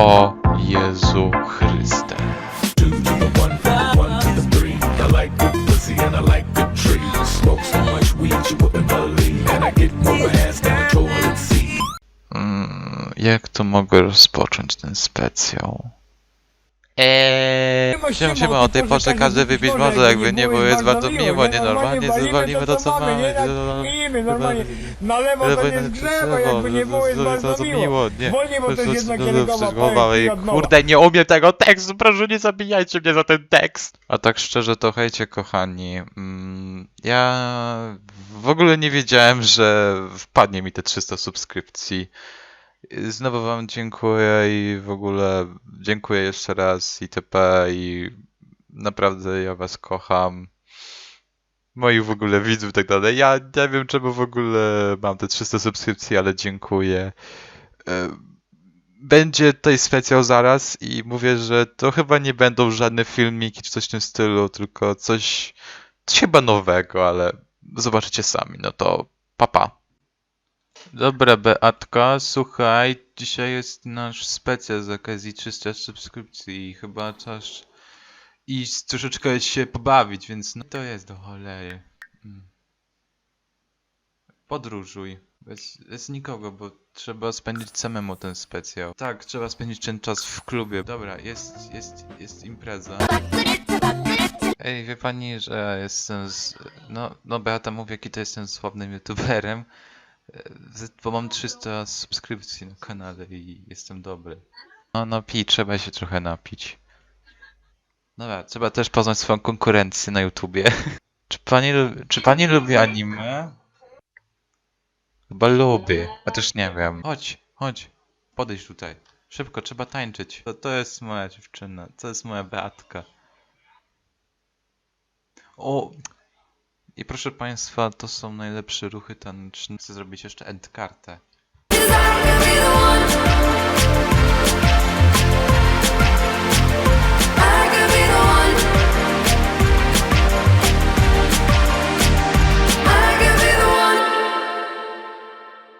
O Jezu Chryste. Mm, jak to mogę rozpocząć ten specjal? Eee, Siema, siema, o tej porze każdy wypić może, jakby nie było, jest jest bardzo miło, nie nie? normalnie, zwalimy to, co mamy. nie? Walimy, normalnie. Na lewo to na drzewo, jakby nie było, jest bardzo miło. nie. Bo to jest jedna kierunkowa, głowa powiem ci i od nowa. kurde, nie umiem tego tekstu, proszę nie zabijajcie mnie za ten tekst. A tak szczerze to hejcie, kochani. Mm, ja w ogóle nie wiedziałem, że wpadnie mi te 300 subskrypcji. Znowu wam dziękuję i w ogóle dziękuję jeszcze raz itp. i naprawdę ja was kocham. Moich w ogóle widzów i tak dalej. Ja nie wiem czemu w ogóle mam te 300 subskrypcji, ale dziękuję. E, Będzie tutaj specjal zaraz i mówię, że to chyba nie będą żadne filmiki czy coś w tym stylu, tylko coś, coś chyba nowego, ale zobaczycie sami. No to papa. Dobra, Beatka, słuchaj, dzisiaj jest nasz specjal z okazji 300 subskrypcji i chyba czas iść troszeczkę się pobawić, więc no to jest do cholery. Mm. Podróżuj. Bez, bez nikogo, bo trzeba spędzić samemu ten specjal. Tak, trzeba spędzić ten czas w klubie. Dobra, jest, jest, jest impreza. Ej, wie pani, że jestem z... No, no Beata mówi, jaki to jestem sławnym youtuberem. Bo mam 300 subskrypcji na kanale i jestem dobry. No, no pij, trzeba się trochę napić. Dobra, trzeba też poznać swoją konkurencję na YouTubie. Czy pani, czy pani lubi anime? Chyba lubi, a też nie wiem. Chodź, chodź, podejdź tutaj. Szybko, trzeba tańczyć. To, to jest moja dziewczyna, to jest moja Beatka. O! I proszę państwa, to są najlepsze ruchy taneczne. Chcę zrobić jeszcze endkartę.